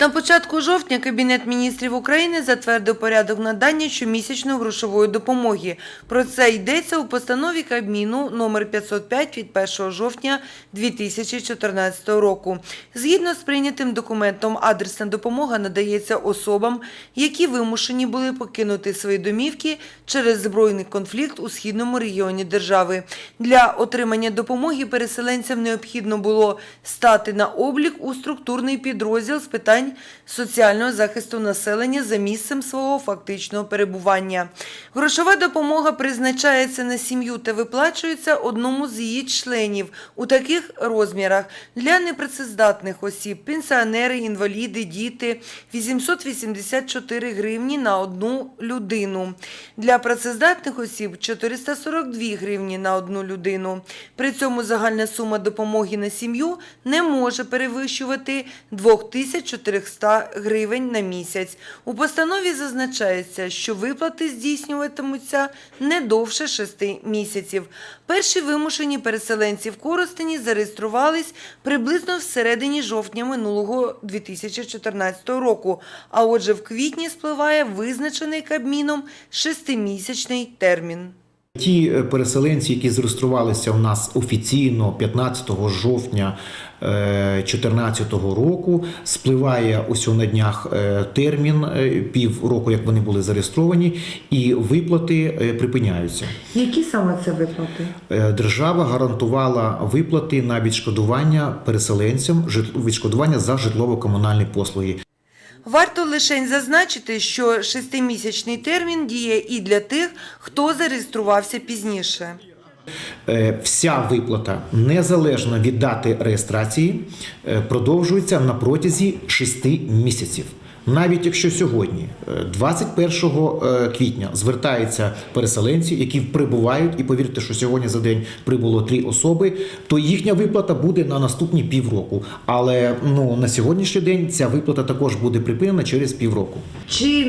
На початку жовтня Кабінет міністрів України затвердив порядок надання щомісячної грошової допомоги. Про це йдеться у постанові Кабміну номер 505 від 1 жовтня 2014 року. Згідно з прийнятим документом, адресна допомога надається особам, які вимушені були покинути свої домівки через збройний конфлікт у східному регіоні держави. Для отримання допомоги переселенцям необхідно було стати на облік у структурний підрозділ з питань соціального захисту населення за місцем свого фактичного перебування. Грошова допомога призначається на сім'ю та виплачується одному з її членів у таких розмірах для непрацездатних осіб, пенсіонери, інваліди, діти 884 гривні на одну людину. Для працездатних осіб 442 гривні на одну людину. При цьому загальна сума допомоги на сім'ю не може перевищувати 2400 гривень на місяць. У постанові зазначається, що виплати здійснюватимуться не довше 6 місяців. Перші вимушені переселенці в Коростені зареєструвались приблизно всередині жовтня минулого 2014 року, а отже в квітні спливає визначений Кабміном шестимісячний термін. Ті е, переселенці, які зареєструвалися у нас офіційно 15 жовтня 2014 року, спливає ось на днях е, термін е, пів року, як вони були зареєстровані, і виплати е, припиняються. Які саме це виплати? Держава гарантувала виплати на відшкодування переселенцям, відшкодування за житлово-комунальні послуги. Варто лише зазначити, що шестимісячний термін діє і для тих, хто зареєструвався пізніше. Е, Вся виплата незалежно від дати реєстрації е, продовжується на протязі 6 місяців. Навіть якщо сьогодні, е, 21 е, квітня, звертаються переселенці, які прибувають, і повірте, що сьогодні за день прибуло три особи, то їхня виплата буде на наступні півроку. Але ну на сьогоднішній день ця виплата також буде припинена через півроку. Чи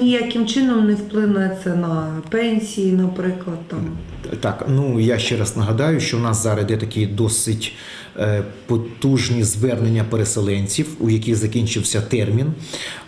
ніяким чином не вплине це на пенсії, наприклад, там? Так, ну я ще раз нагадаю, що в нас зараз йде такі досить е, потужні звернення переселенців, у яких закінчився термін.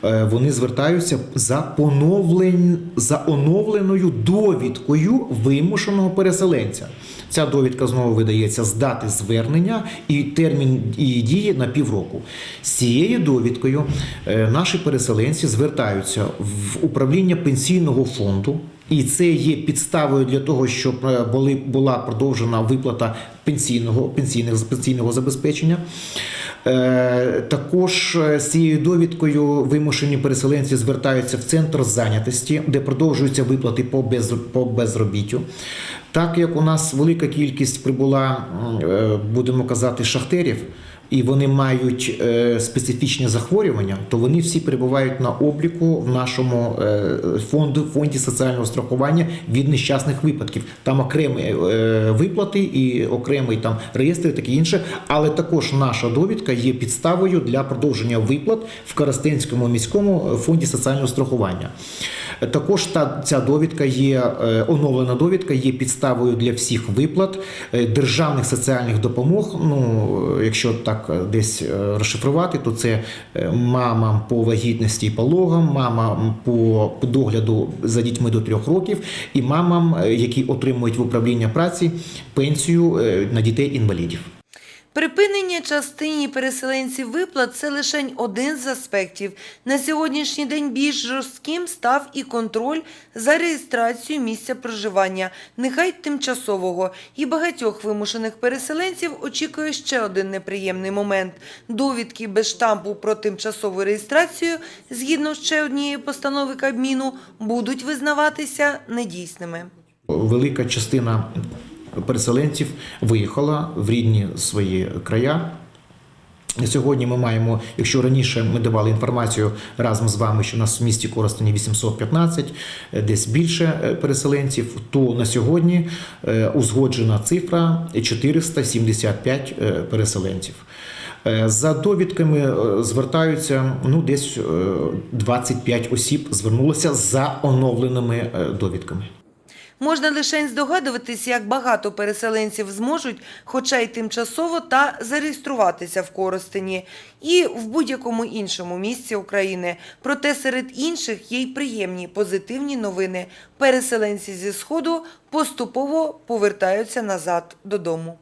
Е, вони звертаються за поновлень за оновленою довідкою вимушеного переселенця. Ця довідка знову видається з дати звернення і термін її дії на півроку. З цією довідкою е, наші переселенці звертаються в управління пенсійного фонду. І це є підставою для того, щоб е, були, була продовжена виплата пенсійного, пенсійних, пенсійного забезпечення. Е, також е, з цією довідкою вимушені переселенці звертаються в центр зайнятості, де продовжуються виплати по, без, по безробіттю. Так як у нас велика кількість прибула, е, будемо казати, шахтерів, і вони мають е, специфічні захворювання, то вони всі перебувають на обліку в нашому е, фонду фонді соціального страхування від нещасних випадків. Там окремі виплати і окремий там реєстр, і таке інше. Але також наша довідка є підставою для продовження виплат в Коростенському міському фонді соціального страхування. Також та ця довідка є е, оновлена довідка, є підставою для всіх виплат е, державних соціальних допомог. Ну, е, якщо так десь розшифрувати, то це мамам по вагітності і пологам, мамам по догляду за дітьми до трьох років, і мамам, які отримують в управління праці пенсію на дітей інвалідів. Припинення частині переселенців виплат це лише один з аспектів. На сьогоднішній день більш жорстким став і контроль за реєстрацією місця проживання, нехай тимчасового. І багатьох вимушених переселенців очікує ще один неприємний момент. Довідки без штампу про тимчасову реєстрацію, згідно ще однієї постанови Кабміну, будуть визнаватися недійсними. Велика частина переселенців виїхала в рідні свої края. Сьогодні ми маємо, якщо раніше ми давали інформацію разом з вами, що у нас в місті Коростені 815, е, десь більше е, переселенців, то на сьогодні е, узгоджена цифра 475 е, переселенців. За довідками звертаються ну десь е, 25 осіб звернулося за оновленими довідками. Можна лише здогадуватись, як багато переселенців зможуть, хоча й тимчасово, та зареєструватися в Коростені і в будь-якому іншому місці України. Проте серед інших є й приємні позитивні новини. Переселенці зі сходу поступово повертаються назад додому.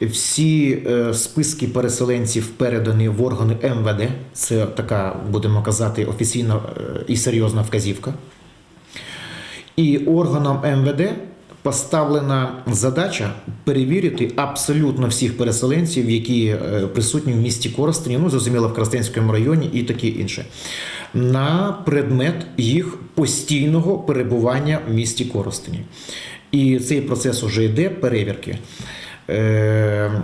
Всі е, списки переселенців передані в органи МВД. Це така, будемо казати, офіційна е, і серйозна вказівка. І органам МВД поставлена задача перевірити абсолютно всіх переселенців, які е, присутні в місті Коростені, ну зрозуміло, в Коростенському районі і таке інше, на предмет їх постійного перебування в місті Коростені. І цей процес вже йде перевірки. Е,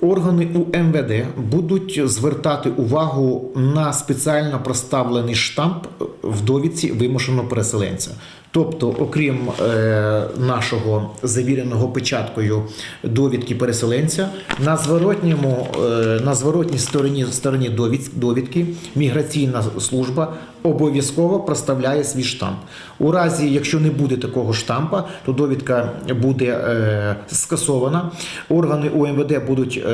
Органи у МВД будуть звертати увагу на спеціально проставлений штамп в довідці вимушеного переселенця. Тобто, окрім е, нашого завіреного печаткою довідки переселенця, на зворотньому е, на зворотній стороні стороні довідки міграційна служба обов'язково проставляє свій штамп. У разі, якщо не буде такого штампа, то довідка буде е, скасована. Органи УМВД будуть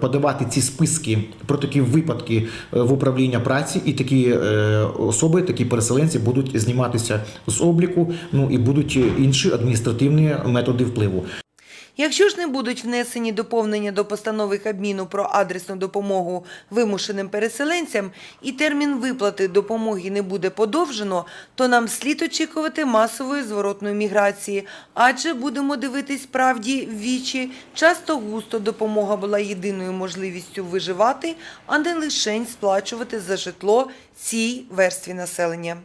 подавати ці списки про такі випадки в управління праці, і такі особи, такі переселенці будуть зніматися з обліку. Ну і будуть інші адміністративні методи впливу. Якщо ж не будуть внесені доповнення до постанови Кабміну про адресну допомогу вимушеним переселенцям і термін виплати допомоги не буде подовжено, то нам слід очікувати масової зворотної міграції, адже будемо дивитись правді вічі. Часто густо допомога була єдиною можливістю виживати, а не лише сплачувати за житло цій верстві населення.